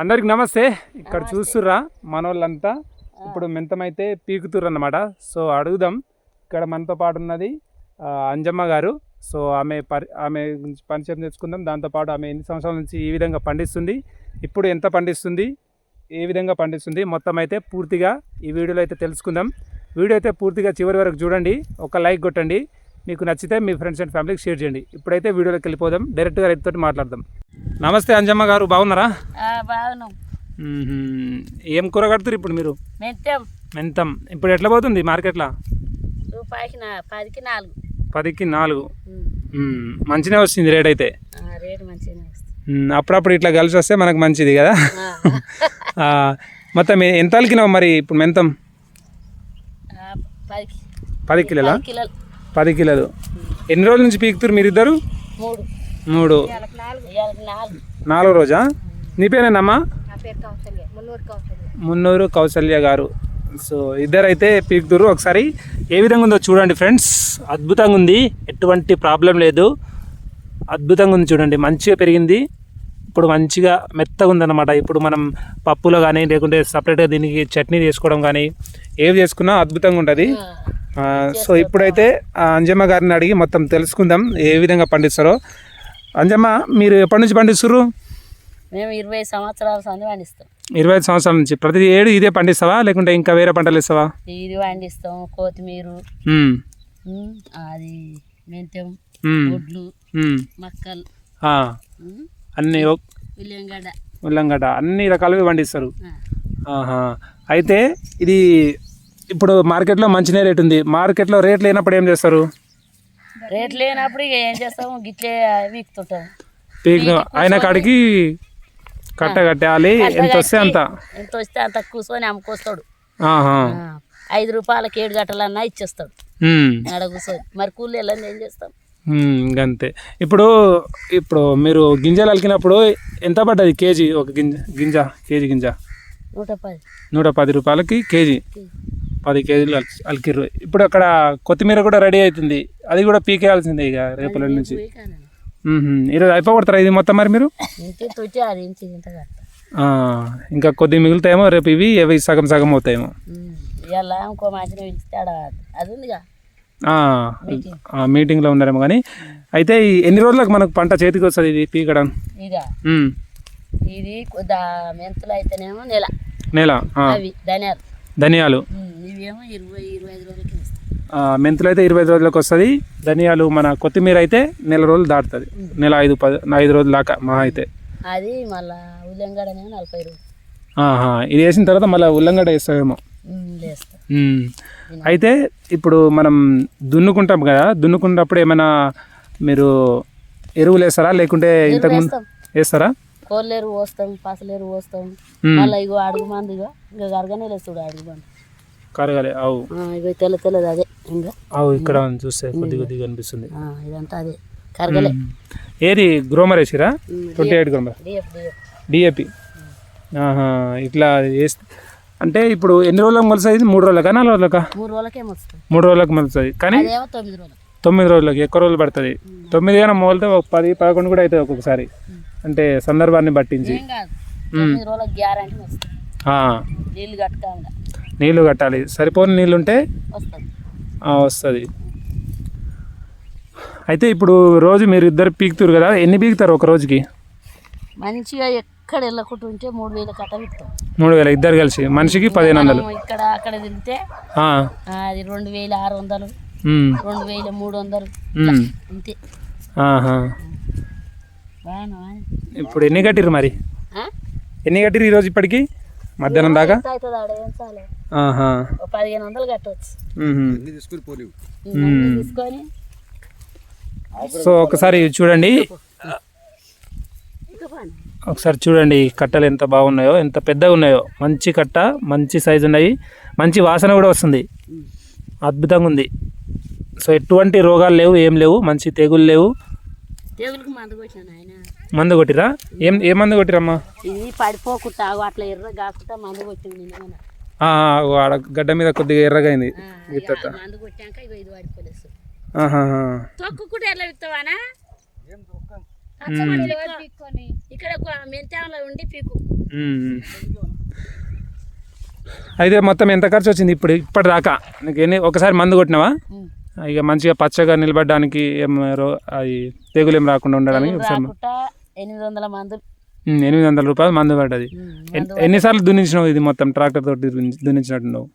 అందరికి నమస్తే. ఇక్కడ చూస్తుర్రా మనోళ్ళంతా. ఇప్పుడు మెంతమైతే పీకుతుర్రు అన్నమాట సో అడుగుదాం. ఇక్కడ మనతో పాటు ఉన్నది అంజమ్మ గారు. సో ఆమె పరి ఆమె గురించి పరిచయం తెచ్చుకుందాం. దాంతోపాటు ఆమె ఎన్ని సంవత్సరాల నుంచి ఈ విధంగా పండిస్తుంది ఇప్పుడు ఎంత పండిస్తుంది ఏ విధంగా పండిస్తుంది మొత్తం అయితే పూర్తిగా ఈ వీడియోలో అయితే తెలుసుకుందాం. వీడియో అయితే పూర్తిగా చివరి వరకు చూడండి. ఒక లైక్ కొట్టండి. మీకు నచ్చితే మీ ఫ్రెండ్స్ అండ్ ఫ్యామిలీకి షేర్ చేయండి. ఇప్పుడైతే వీడియోలోకి వెళ్ళిపోదాం. డైరెక్ట్గా రైతుతో మాట్లాడదాం. నమస్తే అంజమ్మ గారు బాగున్నారా. ఏం కూర కడుతురు ఇప్పుడు మీరు? మెంతం. ఇప్పుడు ఎట్లా పోతుంది మార్కెట్లో? పదికి నాలుగు. పదికి నాలుగు. మంచిగా వచ్చింది రేట్ అయితే. వస్తుంది. అప్పుడప్పుడు ఇట్లా కలిసి వస్తే మనకు మంచిది కదా? మొత్తం ఎంత అలికినావు మరి ఇప్పుడు మెంతం? పది కిలోలా. పది కిలోలు. ఎన్ని రోజుల నుంచి పీకుతురు మీరు ఇద్దరు మూడు. నాలుగు. రోజా? నీ పేరేనమ్మా? మున్నూరు కౌసల్య. గారు. సో ఇద్దరైతే పీకుతురు. ఒకసారి ఏ విధంగా ఉందో చూడండి ఫ్రెండ్స్. అద్భుతంగా ఉంది. ఎటువంటి ప్రాబ్లం లేదు. అద్భుతంగా ఉంది చూడండి. మంచిగా పెరిగింది. ఇప్పుడు మంచిగా మెత్తగా ఉందన్నమాట. ఇప్పుడు మనం పప్పులో కానీ లేకుంటే సపరేట్గా దీనికి చట్నీ చేసుకోవడం కానీ ఏవి చేసుకున్నా అద్భుతంగా ఉంటుంది. సో ఇప్పుడైతే అంజమ్మ గారిని అడిగి మొత్తం తెలుసుకుందాం ఏ విధంగా పండిస్తారో. అంజమ్మ మీరు ఎప్పటి నుంచి పండిస్తారు మేము ఇరవై సంవత్సరాల సంది పండిస్తాం. ఇరవై ఐదు సంవత్సరాల నుంచి. ప్రతి ఏడు ఇదే పండిస్తావా లేకుంటే ఇంకా వేరే పంటలు ఇస్తావా ఇది పండిస్తాం కొత్తిమీర. అది మెంతం మ్మ్. మక్కలు. అన్ని ఉల్లిగడ్డ ఉల్లంగడ్డ అన్ని రకాలుగా పండిస్తారు. అయితే ఇది ఇప్పుడు మార్కెట్లో మంచినే రేట్ ఉంది. మార్కెట్లో రేట్ లేనప్పుడు ఏం చేస్తారు? రేట్ లేనప్పుడు ఇక ఏం చేస్తాము? గిట్లే వీక్తుంటాం. పీక్ అయిన కాడికి కట్ట కట్టాలి. ఎంత వస్తే అంత. ఎంత వస్తే అంత కూర్చొని అమ్ముకొస్తాడు. ఐదు రూపాయలకి ఏడు గంటలన్నా ఇచ్చేస్తాడు. ఆడ కూర్చొని. మరి కూలి ఏం చేస్తాం? ఇంకంతే. ఇప్పుడు ఇప్పుడు మీరు గింజలు అలికినప్పుడు ఎంత పడ్డది కేజీ? ఒక గింజ గింజ కేజీ గింజ? నూట పది. నూట పది రూపాయలకి కేజీ. పది కేజీలు అల్- అలికిర్రు. ఇప్పుడు అక్కడ కొత్తిమీర కూడా రెడీ అవుతుంది. అది కూడా పీకేయాల్సిందే ఇక రేపటి నుంచి. ఈరోజు అయిపోగొడతారా ఇది మొత్తం మరి మీరు? ఇంకా కొద్ది మిగులుతాయేమో రేపు ఇవి ఇవి సగం సగం అవుతాయేమో. మీటింగ్లో ఉన్నారేమో కానీ. అయితే ఎన్ని రోజులకు మనకు పంట చేతికి వస్తుంది ఇది పీకడం. ఇది? మెంతులు అయితేనేమో నెల. నెల ధనియాలు. ఇవేమో ఇరవై ఇరవై ఐదు రోజులకి ఇస్తాం ఆ, మెంతులు అయితే ఇరవై ఐదు రోజులకు వస్తుంది. ధనియాలు మన కొత్తిమీర అయితే నెల రోజులు దాటుతుంది. నెల ఐదు పది ఐదు రోజుల దాకా మహా అయితే. అది మళ్ళా ఉల్లంగడనేమో నలభై రోజులు. ఇది వేసిన తర్వాత మళ్ళీ ఉల్లంగడ్డ వేస్తామేమో. అయితే ఇప్పుడు మనం దున్నుకుంటాం కదా దున్నుకున్నప్పుడు ఏమైనా మీరు ఎరువులు వేస్తారా? లేకుంటే ఇంతకుముందు వేస్తాం. వేస్తారా? కోళ్ళేరు పోస్తాం పసలేరు పోస్తాం. మ్మ్. మళ్ళీ ఇగో అడుగు మంది ఇగో ఇంకా గరగనే లేదు చూడు అడుగు మంది. కరగాలి అవు ఇగో తెల్ల తెల్లది అదే ఇంకా అవు ఇక్కడ చూస్తే కొద్ది కొద్దిగా అనిపిస్తుంది ఇదంతా అదే కరగలే. ఏది Gromor వేసిరా? Twenty eight Gromor. DAP. ఇట్లా వేస్తే అంటే ఇప్పుడు ఎన్ని రోజులకు మొలుస్తుంది మూడు రోజులకా నాలుగు రోజులకా? మూడు రోజులకే వస్తుంది మూడు రోజులకు మొలుస్తుంది కానీ తొమ్మిది రోజులు తొమ్మిది రోజులకి ఎక్కువ రోజులు పడుతుంది. తొమ్మిది కానీ మొలితే ఒక పది పదకొండు కూడా అవుతుంది ఒక్కొక్కసారి. అంటే సందర్భాన్ని పట్టించి నీళ్ళు కట్టాలి. సరిపోని నీళ్ళు ఉంటే వస్తుంది వస్తుంది. అయితే ఇప్పుడు రోజు మీరు ఇద్దరు పీకుతారు కదా ఎన్ని పీకుతారు ఒక రోజుకి? మంచిగా ఎక్కడ వెళ్ళకుండా ఉంటే మూడు వేలు కట్ట విత్తాం మూడు వేల ఇద్దరు కలిసి మనిషికి పదిహేను వందలు. ఇక్కడ అక్కడ ఆ, అది రెండు వేల ఆరు వందలు రెండు వేల మూడు వందలు. అంతే. ఇప్పుడు ఎన్ని కట్టిర్రు మరి? ఎన్ని కట్టిర్రు ఈరోజు ఇప్పటికి? మధ్యాహ్నం దాకా? పదిహేను వందలు కట్టవచ్చు తీసుకొని సో ఒకసారి చూడండి. ఒకసారి చూడండి కట్టలు ఎంత బాగున్నాయో ఎంత పెద్దగా ఉన్నాయో. మంచి కట్ట మంచి సైజు ఉన్నాయి. మంచి వాసన కూడా వస్తుంది. అద్భుతంగా ఉంది. సో ఎటువంటి రోగాలు లేవు ఏం లేవు. మంచి తెగులు లేవు. తెగులకు మందు కొట్టాను ఆయన మందు కొట్టిరా? ఏం ఏ మందు కొట్టిరమ్మా? ఇది పడిపోకుండా అట్లా ఎర్ర కాకుండా మందు కొట్టింది ఆడ గడ్డ మీద కొద్దిగా ఎర్రగా అయింది మందు కొట్టాక ఇగో ఇది పడిపోలేదు ఆహాహా. తొక్కు కూడా ఎట్లా విత్తావానా ఇక్కడ మెంతాంలో ఉండి పీకు. మ్మ్. అయితే మొత్తం ఎంత ఖర్చు వచ్చింది ఇప్పుడు ఇప్పటిదాకా? నీకు ఎన్ని ఒకసారి మందు కొట్టినావా? ఇక మంచిగా పచ్చగా నిలబడడానికి ఏం రో- అది తెగులు ఏం రాకుండా ఉండడానికి ఎనిమిది వందల మందులు ఎనిమిది వందల రూపాయలు మందు పడ్డది. ఎన్- ఎన్నిసార్లు దున్నించినావు ఇది మొత్తం? ట్రాక్టర్ తోటి దున్ని- దున్నించినట్టున్నావు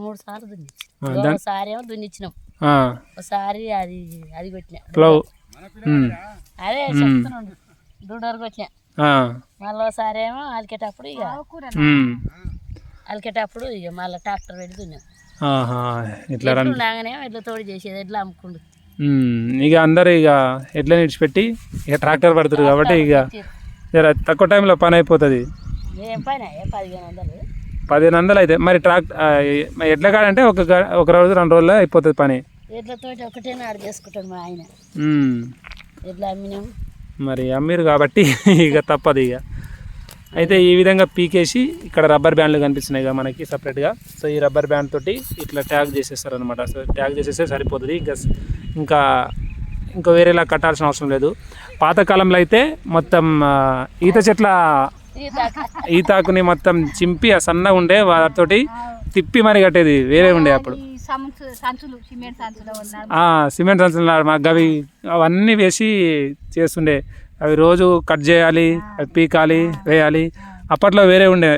మూడు సార్లు దున్నిచ్చి ఆ, దాన్- ఒకసారి ఏమో దున్నిచ్చినాం. ఆ, ఒకసారి అది అది కొట్టినా. ప్లవ్. అదే దూడోరు కొట్టినా. ఆ, మళ్ళీ ఒకసారి ఏమో అలికేటప్పుడు ఇక అలికేటప్పుడు ఇక మళ్ళీ ట్రాక్టర్ పెట్టి దున్నాం ఇట్లా ఉండగానే ఎడ్ల తోడు చేసేది ఎడ్లు అమ్ముకుండు. ఇక అందరు ఇక ఎట్లా నిడిచిపెట్టి ఇక ట్రాక్టర్ పడుతుంది కాబట్టి ఇక జర తక్కువ టైంలో పని అయిపోతుంది. పదిహేను వందలు. అయితే మరి ట్రాక్ ఎట్లా కాడంటే ఒక ఒక రోజు రెండు రోజుల్లో అయిపోతుంది పని. ఎడ్లతోటి ఒకటే నాడు చేసుకుంటాడు మా ఆయన. ఉమ్, ఎడ్లు అమ్మినాం. మరి అమ్మీరు కాబట్టి ఇక తప్పదు ఇక. అయితే ఈ విధంగా పీకేసి ఇక్కడ రబ్బర్ బ్యాండ్లు కనిపిస్తున్నాయి ఇక మనకి సపరేట్గా. సో ఈ రబ్బర్ బ్యాండ్ తోటి ఇట్లా ట్యాగ్ చేసేస్తారు అనమాట సో ట్యాగ్ చేసేస్తే సరిపోతుంది. ఇంకా ఇంకా ఇంకా వేరేలా కట్టాల్సిన అవసరం లేదు. పాతకాలంలో అయితే మొత్తం ఈత చెట్ల ఈతాకుని మొత్తం చింపి ఆ సన్నగా ఉండే వాటితోటి తిప్పి మరి కట్టేది. వేరే ఉండే అప్పుడు. సిమెంట్ సంచులు మాకు అవి అవన్నీ వేసి చేస్తుండే. అవి రోజు కట్ చేయాలి అవి పీకాలి వేయాలి. అప్పట్లో వేరే ఉండే.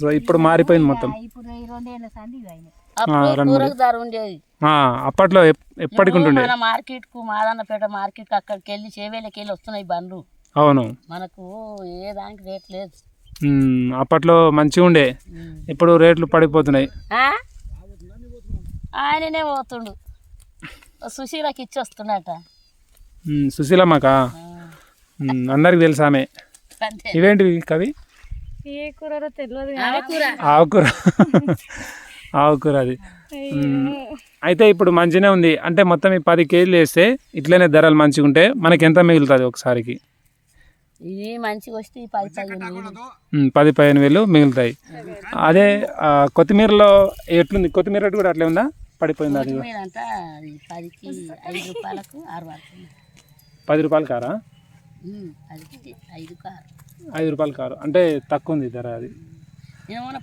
సో ఇప్పుడు మారిపోయింది మొత్తం. కూరకు ధర ఉండేది. అప్పట్లో ఎప్- ఎప్పటికి ఉంటుండే? మన మార్కెట్కు మాదన్నపేట మార్కెట్కు అక్కడికి వెళ్ళి చేవేలకి వెళ్ళి వస్తున్నాయి బండ్లు. అవును. మనకు ఏ దానికి రేట్ లేదు. అప్పట్లో మంచిగా ఉండే. ఇప్పుడు రేట్లు పడిపోతున్నాయి. ఆ? ఆయననే పోతుండు. సుశీలకి ఇచ్చి వస్తుండట ఉమ్, సుశీలమ్మకా అందరికి తెలుసు ఆమె? ఇవేంటివి కవి? ఏ కూరలో తెలియదు ఆకుకూర ఆకుకూర అది. అయితే ఇప్పుడు మంచిగానే ఉంది. అంటే మొత్తం ఈ పది కేజీలు వేస్తే ఇట్లనే ధరలు మంచిగా ఉంటే మనకి ఎంత మిగులుతుంది ఒకసారికి? ఇది మంచిగా వస్తే పది పదిహేను వేలు. మిగులుతాయి. అదే కొత్తిమీరలో ఎట్లుంది? కొత్తిమీర రేటు కూడా అట్లే ఉందా? పడిపోయింది అది? పది రూపాయలు కారా? ఐదు రూపాయలు కారు. అంటే తక్కువ ఉంది ధర అది.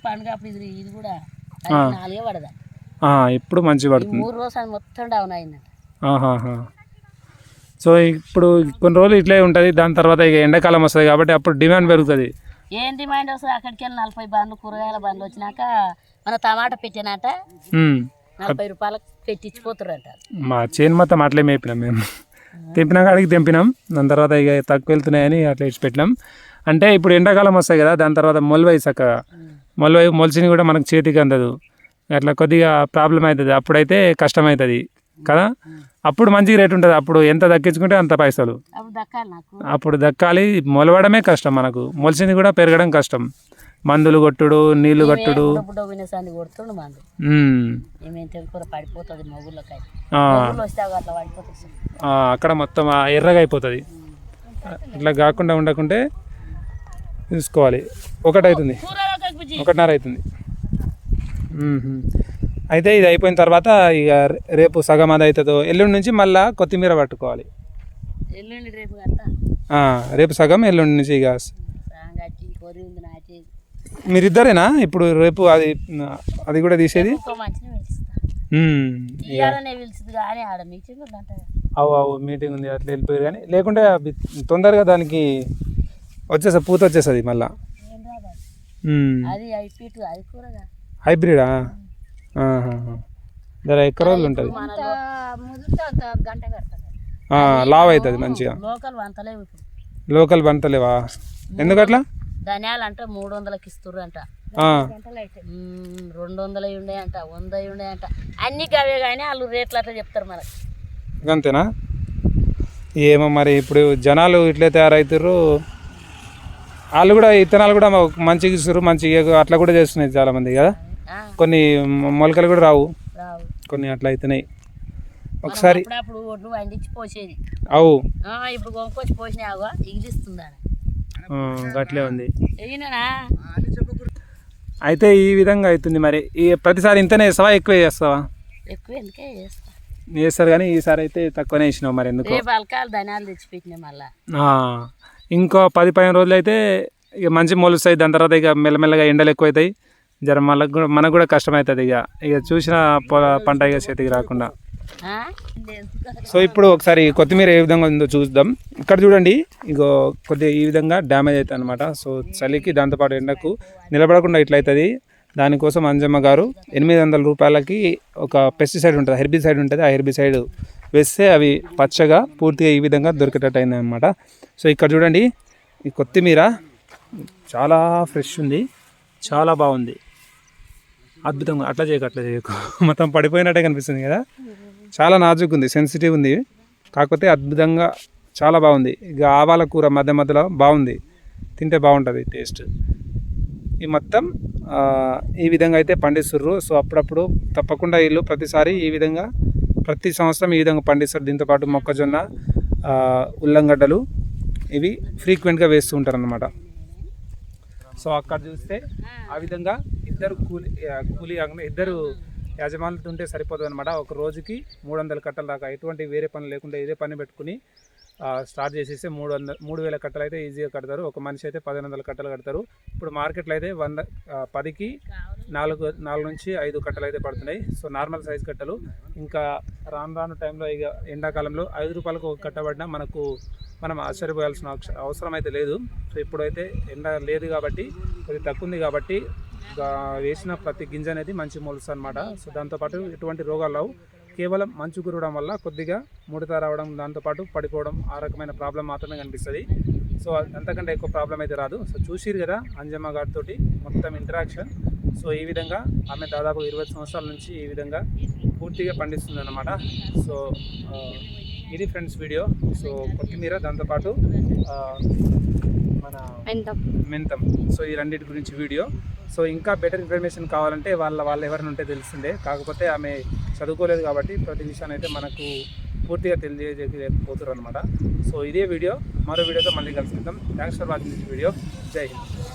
పండుగ అప్పుడు ఇది కూడా నాలుగే పడదా. ఆ, ఇప్పుడు మంచిగా ఈ పడుతుంది. మూడు రోజులు మొత్తం డౌన్ అయిందంట. సో ఇప్పుడు కొన్ని రోజులు ఇట్లే ఉంటుంది దాని తర్వాత ఇక ఎండాకాలం వస్తుంది కాబట్టి అప్పుడు డిమాండ్ పెరుగుతుంది. ఏం డిమాండ్ వస్తుంది? అక్కడికి వెళ్ళి నలభై బండ్లు కూరగాయల బండ్లు వచ్చినాక మన టమాటా పెట్టినట. నలభై రూపాయలకు పెట్టించిపోతుర్రంట. మా చేను మొత్తం అట్లే మేపినాం మేము. తెంపినాక అడిగి తెంపినాం. దాని తర్వాత ఇక తక్కువ వెళ్తున్నాయని అట్లా ఇచ్చి పెట్టినాం. అంటే ఇప్పుడు ఎండాకాలం వస్తాయి కదా దాని తర్వాత మొలవై చక్కగా మొలవై మొలిచిని కూడా మనకు చేతికి అందదు. అట్లా కొద్దిగా ప్రాబ్లం అవుతుంది. అప్పుడైతే కష్టం అవుతుంది కదా? అప్పుడు మంచి రేట్ ఉంటుంది. అప్పుడు ఎంత దక్కించుకుంటే అంత పైసలు. అప్పుడు దక్కాలి మొలవడమే కష్టం మనకు. మొలిచింది కూడా పెరగడం కష్టం. మందులు కొట్టుడు నీళ్ళు కొట్టుడు. అట్లా అక్కడ మొత్తం ఎర్రగా అయిపోతుంది ఇట్లా కాకుండా ఉండకుంటే చూసుకోవాలి ఒకటి అవుతుంది కూరలోకి బుజ్జి ఒకటిన్నర అవుతుంది. అయితే ఇది అయిపోయిన తర్వాత ఇక రేపు సగం అది అవుతుందో ఎల్లుండి నుంచి మళ్ళా కొత్తిమీర పట్టుకోవాలి. రేపు సగం ఎల్లుండి నుంచి ఇక మీరిద్దరేనా? ఇప్పుడు రేపు అది అది కూడా తీసేది? అవు అవు మీటింగ్ ఉంది అట్లా వెళ్ళిపోయారు కానీ లేకుంటే తొందరగా దానికి వచ్చేస్తుంది పూత వచ్చేస్తుంది మళ్ళా. అది. మ్మ్. అది కూరగా హైబ్రిడా. ధర ఎక్కువ రోజులు ఉంటుంది? గంట లావ్ అవుతుంది మంచిగా. లోకల్ వంతలేవు లోకల్ బంతలేవా ఎందుకట్లా? ధనియాలు అంటే మూడు వందలకి ఇస్తుర్రు అంట రెండు వందలు ఉండే అంట వంద ఉండే అంట అన్ని అవే కానీ వాళ్ళు రేట్లు అట్లా చెప్తారు మనకి అంతేనా? ఏమో మరి ఇప్పుడు జనాలు ఇట్లే తయారవుతారు వాళ్ళు కూడా ఇత్తనాలు కూడా మంచిగా ఇస్తారు మంచిగా అట్లా కూడా చేస్తున్నాయి చాలామంది కదా. ఆ, కొన్ని మొలకలు కూడా రావు. రావు. కొన్ని అట్లా అవుతున్నాయి ఒకసారి అవు. ఇప్పుడు కొనుక్కొచ్చి గట్లే ఉంది. అయితే ఈ విధంగా అవుతుంది మరి. ఈ ప్రతిసారి ఇంతనే వేస్తావా ఎక్కువ చేస్తావా? ఎక్కువ ఎందుకే చేస్తా? వేస్తారు కానీ ఈసారి అయితే తక్కువనే వేసినావు మరి ఎందుకో? ధనాలు మళ్ళా. ఇంకో పది పదిహేను రోజులు అయితే ఇక మంచి మొలుస్తాయి దాని తర్వాత ఇక మెల్లమెల్లగా ఎండలు ఎక్కువ అవుతాయి జర మనకు కూడా మనకు కూడా కష్టమవుతుంది ఇక. ఇక చూసిన పంట ఇక చేతికి రాకుండా? సో ఇప్పుడు ఒకసారి కొత్తిమీర ఏ విధంగా ఉందో చూద్దాం. ఇక్కడ చూడండి ఇగో కొద్దిగా ఈ విధంగా డ్యామేజ్ అవుతుంది అనమాట సో చలికి దాంతోపాటు ఎండకు నిలబడకుండా ఇట్లయితుంది దానికోసం అంజమ్మ గారు ఎనిమిది వందల రూపాయలకి ఒక పెస్టిసైడ్ ఉంటుంది హెర్బిసైడ్ ఉంటుంది. ఆ హెర్బిసైడ్ వేస్తే అవి పచ్చగా పూర్తిగా ఈ విధంగా దొరికేటట్టు అయిందనమాట సో ఇక్కడ చూడండి ఈ కొత్తిమీర చాలా ఫ్రెష్ ఉంది చాలా బాగుంది. అద్భుతంగా అట్లా చేయకు అట్లా చేయకు. మొత్తం పడిపోయినట్టే కనిపిస్తుంది కదా? చాలా నాజుక్ ఉంది సెన్సిటివ్ ఉంది. కాకపోతే అద్భుతంగా చాలా బాగుంది. ఇక ఆవాల కూర మధ్య మధ్యలో బాగుంది. తింటే బాగుంటుంది టేస్ట్. ఈ మొత్తం ఈ విధంగా అయితే పండిస్తుర్రు. సో అప్పుడప్పుడు తప్పకుండా వీళ్ళు ప్రతిసారి ఈ విధంగా ప్రతి సంవత్సరం ఈ విధంగా పండిస్తారు. దీంతోపాటు మొక్కజొన్న ఉల్లంగడ్డలు ఇవి ఫ్రీక్వెంట్గా వేస్తూ ఉంటారు అన్నమాట సో అక్కడ చూస్తే ఆ విధంగా ఇద్దరు కూలి కూలి కాకుండా ఇద్దరు యజమానులు ఉంటే సరిపోదు అనమాట ఒక రోజుకి మూడు వందల కట్టల దాకా ఎటువంటి వేరే పని లేకుండా ఇదే పని పెట్టుకుని స్టార్ట్ చేసేస్తే మూడు వందల మూడు వేల కట్టలు అయితే ఈజీగా కడతారు. ఒక మనిషి అయితే పదిహేను వందల కట్టలు కడతారు. ఇప్పుడు మార్కెట్లో అయితే వంద పదికి నాలుగు నాలుగు నుంచి ఐదు కట్టలు అయితే పడుతున్నాయి. సో నార్మల్ సైజ్ కట్టలు. ఇంకా రాను రాను టైంలో ఇక ఎండాకాలంలో ఐదు రూపాయలకు ఒక కట్ట పడినా మనకు మనం ఆశ్చర్యపోయాల్సిన అవస- అవసరం అయితే లేదు. సో ఇప్పుడైతే ఎండ లేదు కాబట్టి కొద్దిగా తక్కువ ఉంది కాబట్టి వేసిన ప్రతి గింజ అనేది మంచి మొలుసు అనమాట సో దాంతోపాటు ఎటువంటి రోగాలు రావు. కేవలం మంచు కురవడం వల్ల కొద్దిగా ముడత రావడం దాంతోపాటు పడిపోవడం ఆ రకమైన ప్రాబ్లం మాత్రమే కనిపిస్తుంది. సో అంతకంటే ఎక్కువ ప్రాబ్లం అయితే రాదు. సో చూసిరు కదా అంజమ్మ గారితో మొత్తం ఇంటరాక్షన్ సో ఈ విధంగా ఆమె దాదాపు ఇరవై సంవత్సరాల నుంచి ఈ విధంగా పూర్తిగా పండిస్తుంది అనమాట సో ఇది ఫ్రెండ్స్ వీడియో సో కొత్తిమీర దాంతోపాటు మెంతం. సో ఈ రెండింటి గురించి వీడియో. సో ఇంకా బెటర్ ఇన్ఫర్మేషన్ కావాలంటే వాళ్ళ వాళ్ళు ఎవరైనా ఉంటే తెలుస్తుండే. కాకపోతే ఆమె చదువుకోలేదు కాబట్టి ప్రతి విషయాన్ని అయితే మనకు పూర్తిగా తెలియజేయకపోతున్నారు అనమాట సో ఇదే వీడియో. మరో వీడియోతో మళ్ళీ కలుసుకుందాం. Thanks for watching this video Jai Hind